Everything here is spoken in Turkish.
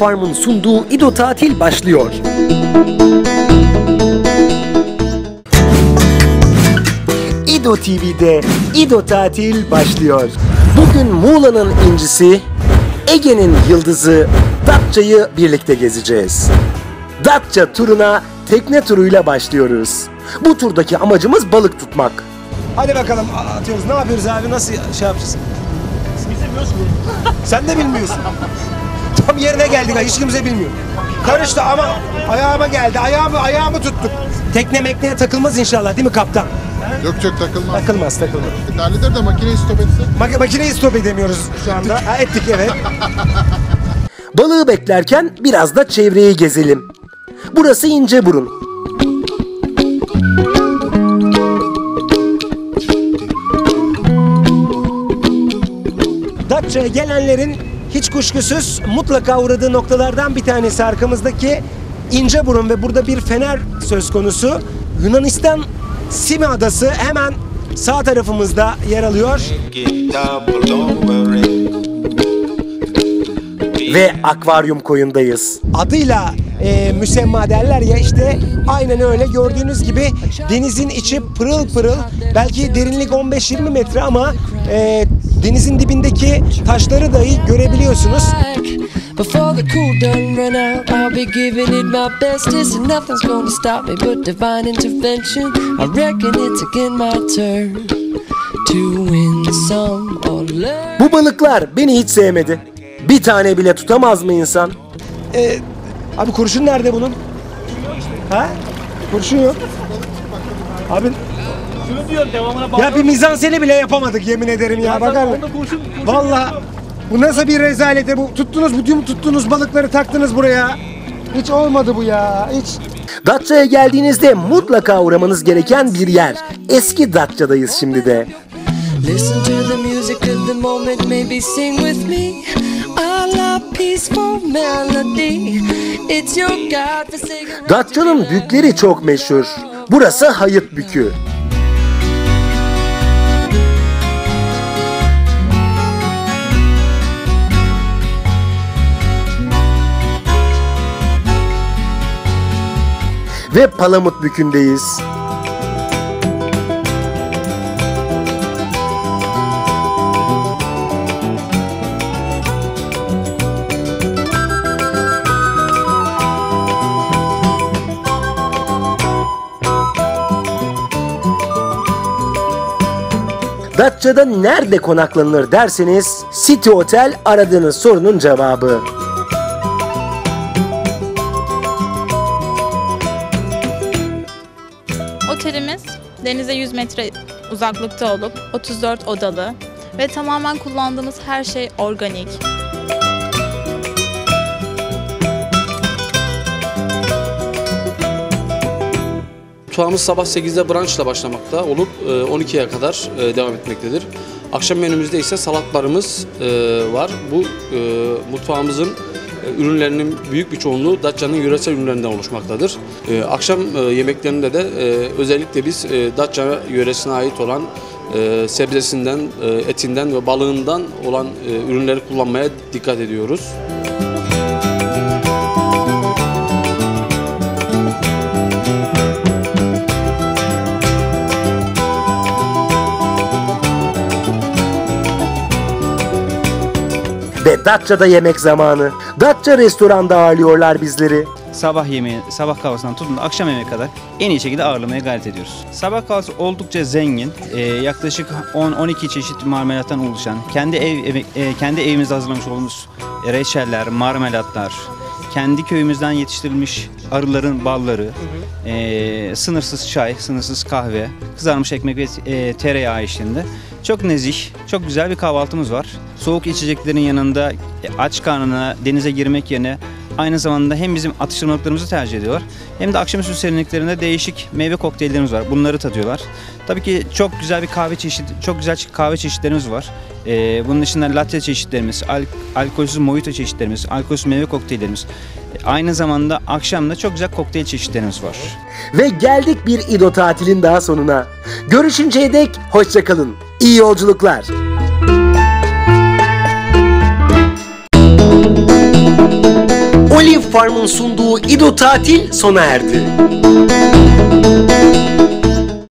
Farm'ın sunduğu İdo Tatil başlıyor. İdo TV'de İdo Tatil başlıyor. Bugün Muğla'nın incisi, Ege'nin yıldızı Datça'yı birlikte gezeceğiz. Datça turuna tekne turuyla başlıyoruz. Bu turdaki amacımız balık tutmak. Hadi bakalım atıyoruz. Ne yapıyoruz abi? Nasıl şey yapacağız? Sen de bilmiyorsun. Tam yerine geldik. Hiç kimse bilmiyor. Karıştı ama ayağıma geldi. Ayağımı ayağımı tuttuk. Tekne mekneye takılmaz inşallah değil mi kaptan? Yok yok takılmaz. Takılmaz takılmaz. Halleder de makineyi stop etse. Mak- makineyi stop edemiyoruz şu anda. Ha, ettik evet. Balığı beklerken biraz da çevreyi gezelim. Burası İnceburun. Datça'ya gelenlerin hiç kuşkusuz mutlaka uğradığı noktalardan bir tanesi arkamızdaki İnceburun ve burada bir fener söz konusu. Yunanistan Simi Adası hemen sağ tarafımızda yer alıyor. Ve akvaryum koyundayız. Adıyla e, müsemma derler ya işte aynen öyle gördüğünüz gibi denizin içi pırıl pırıl belki derinlik 15-20 metre ama e, denizin dibindeki taşları dahi görebiliyorsunuz. Before the cool done run out, I'll be giving it my bestest, and nothing's gonna stop me but divine intervention. I reckon it's again my turn to win some or learn. Bu balıklar beni hiç sevmedi. Bir tane bile tutamaz mı insan? E, abi kurşun nerede bunun? Ha? Kurşun yok. Abi Şunu diyorum devamına bak. ya bir mizanseni bile yapamadık yemin ederim ya bakar mısın? Vallahi bu nasıl bir rezalete bu tuttunuz bu tüm tuttunuz balıkları taktınız buraya. Hiç olmadı bu ya hiç. Datça'ya geldiğinizde mutlaka uğramanız gereken bir yer. Eski Datça'dayız şimdi de. Listen to the music of the moment, maybe sing with me. I love peaceful melody. It's your God-forsaken Datça'nın bükleri çok meşhur. Burası Hayıt Bükü. Ve Palamut Bükü'ndeyiz. Datça'da nerede konaklanılır derseniz City Hotel aradığınız sorunun cevabı. Otelimiz denize 100 metre uzaklıkta olup 34 odalı ve tamamen kullandığımız her şey organik. Mutfağımız sabah 8'de brunchla başlamakta olup e, 12'ye kadar e, devam etmektedir. Akşam menümüzde ise salatlarımız e, var. Bu e, mutfağımızın e, ürünlerinin büyük bir çoğunluğu Datça'nın yöresel ürünlerinden oluşmaktadır. E, Akşam e, yemeklerinde de e, özellikle biz e, Datça yöresine ait olan sebzesinden, etinden ve balığından olan ürünleri kullanmaya dikkat ediyoruz. Ve Datça'da yemek zamanı. Datça restoranda ağırlıyorlar bizleri. sabah yemeği, sabah kahvaltısından tutun da akşam yemeğe kadar en iyi şekilde ağırlamaya gayret ediyoruz. Sabah kahvaltısı oldukça zengin. Ee, yaklaşık 10-12 çeşit marmelattan oluşan, kendi ev e, kendi evimizde hazırlamış olduğumuz reçeller, marmelatlar, kendi köyümüzden yetiştirilmiş arıların balları, e, sınırsız çay, sınırsız kahve, kızarmış ekmek ve e, tereyağı eşliğinde çok nezih, çok güzel bir kahvaltımız var. Soğuk içeceklerin yanında e, aç karnına denize girmek yerine Aynı zamanda hem bizim atıştırmalıklarımızı tercih ediyorlar hem de akşamüstü serinliklerinde değişik meyve kokteyllerimiz var. Bunları tadıyorlar. Tabii ki çok güzel bir kahve çeşit, çok güzel kahve çeşitlerimiz var. Ee, bunun dışında latte çeşitlerimiz, al, alkolsüz mojito çeşitlerimiz, alkolsüz meyve kokteyllerimiz. Ee, Aynı zamanda akşam da çok güzel kokteyl çeşitlerimiz var. Ve geldik bir İdo tatilin daha sonuna. Görüşünceye dek hoşçakalın. İyi yolculuklar. Olive Farm'ın sunduğu İdo tatil sona erdi.